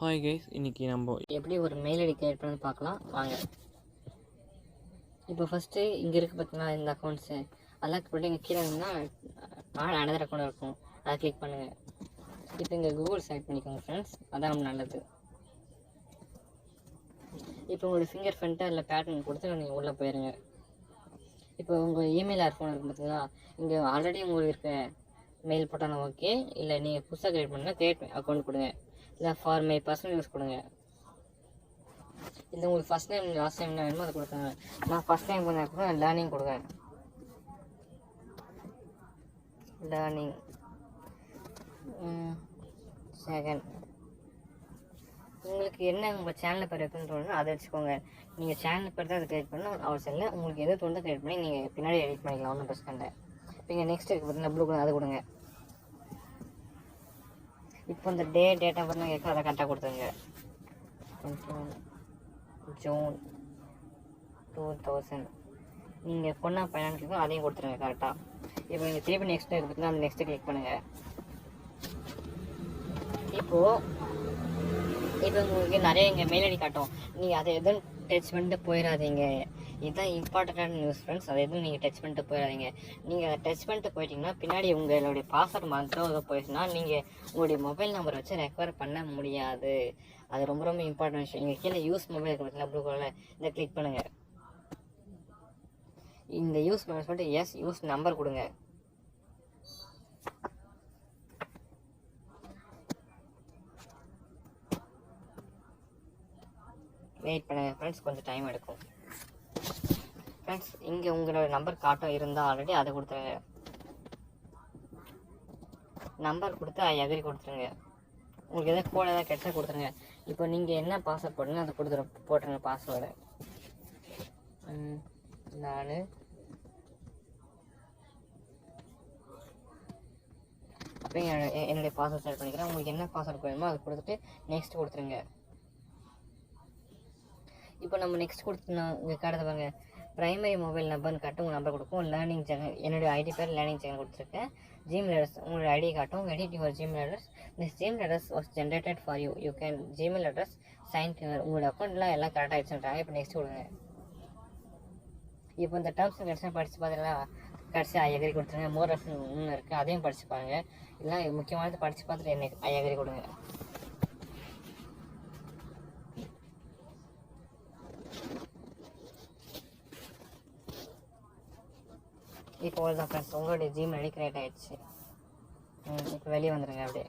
Hi guys இன்னைக்கு நம்ம எப்படி ஒரு மெயில் ஐடி கிரியேட் பண்ணி பார்க்கலாம். வாங்க. இப்போ ஃபஸ்ட்டு இங்கே இருக்குது பார்த்தீங்கன்னா இந்த அக்கௌண்ட்ஸு அதெல்லாம் போட்டு இங்கே கீழே இருந்தால் ஆட் அனதர் அக்கௌண்ட் இருக்கும். அதை கிளிக் பண்ணுங்கள் இப்போ இங்கே கூகுள் செலக்ட் பண்ணிக்கோங்க ஃப்ரெண்ட்ஸ் அதான் ரொம்ப நல்லது. இப்போ உங்களோட ஃபிங்கர் ஃப்ரெண்ட்டாக இல்லை பேட்டர்ன் கொடுத்து நீங்கள் உள்ளே போயிருங்க. இப்போ உங்கள் இமெயில் ஆர் ஃபோன் இருக்குது பார்த்தீங்களா இங்கே ஆல்ரெடி உங்களுக்கு இருக்க மெயில் போட்டாலும் ஓகே இல்லை நீங்கள் புதுசாக கிரியேட் பண்ணுங்கள் கிரியேட் அக்கௌண்ட் கொடுங்க. இல்லை ஃபார் மை பர்சனல் யூஸ் கொடுங்க. இந்த உங்களுக்கு ஃபஸ்ட் டைம் லாஸ்ட் டைம் என்ன வேணுமோ அதை கொடுத்தாங்க நான் ஃபஸ்ட் டைம் கொஞ்சம் கூட லேர்னிங் கொடுங்க. லேர்னிங் செகண்ட் உங்களுக்கு என்ன உங்கள் சேனலில் பேர் இருக்குன்னு தோணுதோ அதை வச்சுக்கோங்க. நீங்கள் சேனல் பேர் தான் அதை கிரியேட் பண்ணணும். அவசியம் இல்லை உங்களுக்கு எது தோணுதோ கிரியேட் பண்ணி நீங்கள் பின்னாடி எடிட் பண்ணிக்கலாம். ஒன்றும் பிரச்சனை இல்லை. இப்போ இங்கே நெக்ஸ்ட் இருக்குது பார்த்தீங்கன்னா ப்ளூ கலர் அதை கொடுங்க. இப்போ இந்த டே டேட்டா பண்ண கேட்க அதை கரெக்டாக கொடுத்துருங்க. ஜூன் டூ தௌசண்ட் நீங்கள் பொண்ணா பையனான்னு கேட்கும் அதையும் கொடுத்துருங்க கரெக்டாக இப்போ நீங்கள் திருப்பி நெக்ஸ்ட் இருக்குது அந்த நெக்ஸ்ட்டு கிளிக் பண்ணுங்கள் இப்போது இப்போ உங்களுக்கு நிறைய இங்கே மெயில் ஐடி காட்டும். நீங்கள் அதை எதுன்னு டச் பண்ணிட்டு போயிடாதீங்க இதுதான் இம்பார்ட்டண்ட்டான நியூஸ் ஃப்ரெண்ட்ஸ் அதை எதுவும் நீங்கள் டச் பண்ணிட்டு போயிடாதீங்க நீங்கள் அதை டச் பண்ணிட்டு போயிட்டீங்கன்னா பின்னாடி உங்களுடைய பாஸ்வேர்ட் மறந்துட்டோ அதை போயிடுச்சுன்னா நீங்கள் உங்களுடைய மொபைல் நம்பரை வச்சு ரெக்கவர் பண்ண முடியாது. அது ரொம்ப ரொம்ப இம்பார்ட்டன்ட் விஷயம். இங்கே கீழே யூஸ் மொபைல் இருக்கு பார்த்தீங்களா ப்ளூ கலரில் இதை கிளிக் பண்ணுங்கள் இந்த யூஸ் மொபைல் சொல்லிட்டு எஸ் யூஸ் நம்பர் கொடுங்க. வெயிட் பண்ணுங்கள் ஃப்ரெண்ட்ஸ் கொஞ்சம் டைம் எடுக்கும் ஃப்ரெண்ட்ஸ் இங்கே உங்களோட நம்பர் காட்டும் இருந்தால் ஆல்ரெடி அதை கொடுத்துருங்க. நம்பர் கொடுத்து ஐ அக்ரி கொடுத்துருங்க. உங்களுக்கு எதாவது கோட் எதாவது கெட்டால் கொடுத்துருங்க. இப்போ நீங்கள் என்ன பாஸ்வேர்ட் போடுங்க அதை கொடுத்துரு போட்டுருங்க பாஸ்வேர்டு நான் அப்போ என்னுடைய பாஸ்வேர்ட் செட் பண்ணிக்கிறேன். உங்களுக்கு என்ன பாஸ்வேர்ட் வேணுமோ அதை கொடுத்துட்டு நெக்ஸ்ட் கொடுத்துருங்க. இப்போ நம்ம நெக்ஸ்ட் கொடுத்துனா இங்கே காட்டுறது பாருங்க. ப்ரைமரி மொபைல் நம்பர்னு காட்டும் உங்கள் நம்பர் கொடுக்கும். லேர்னிங் சேனல் என்னுடைய ஐடி பேர் லேர்னிங் சேனல் கொடுத்துருக்கேன். ஜிமெயில் அட்ரஸ் உங்களோட ஐடி காட்டும். Edit your Gmail address this Gmail address was generated for you you can Gmail address sign உங்களோட அக்கௌண்ட்லாம் எல்லாம் கரெக்டாக ஆயிடுச்சுன்றாங்க இப்போ நெக்ஸ்ட் கொடுங்க. இப்போ இந்த டேர்ம்ஸ் அண்ட் கண்டிஷன் படித்து பார்த்தீங்கன்னா கடைசி ஐ கொடுத்துருங்க. மோர் ஆப்ஷன் ஒன்று இருக்குது அதையும் படிச்சு இல்லை இதெல்லாம் முக்கியமானது படித்து பார்த்துட்டு என்னை ஐ கொடுங்க. இப்போ தான் ஃப்ரெண்ட்ஸ் உங்களுடைய ஜிமெயில் ரெடி கிரியேட் ஆகிடுச்சு இப்போ வெளியே வந்துடுங்க அப்படியே.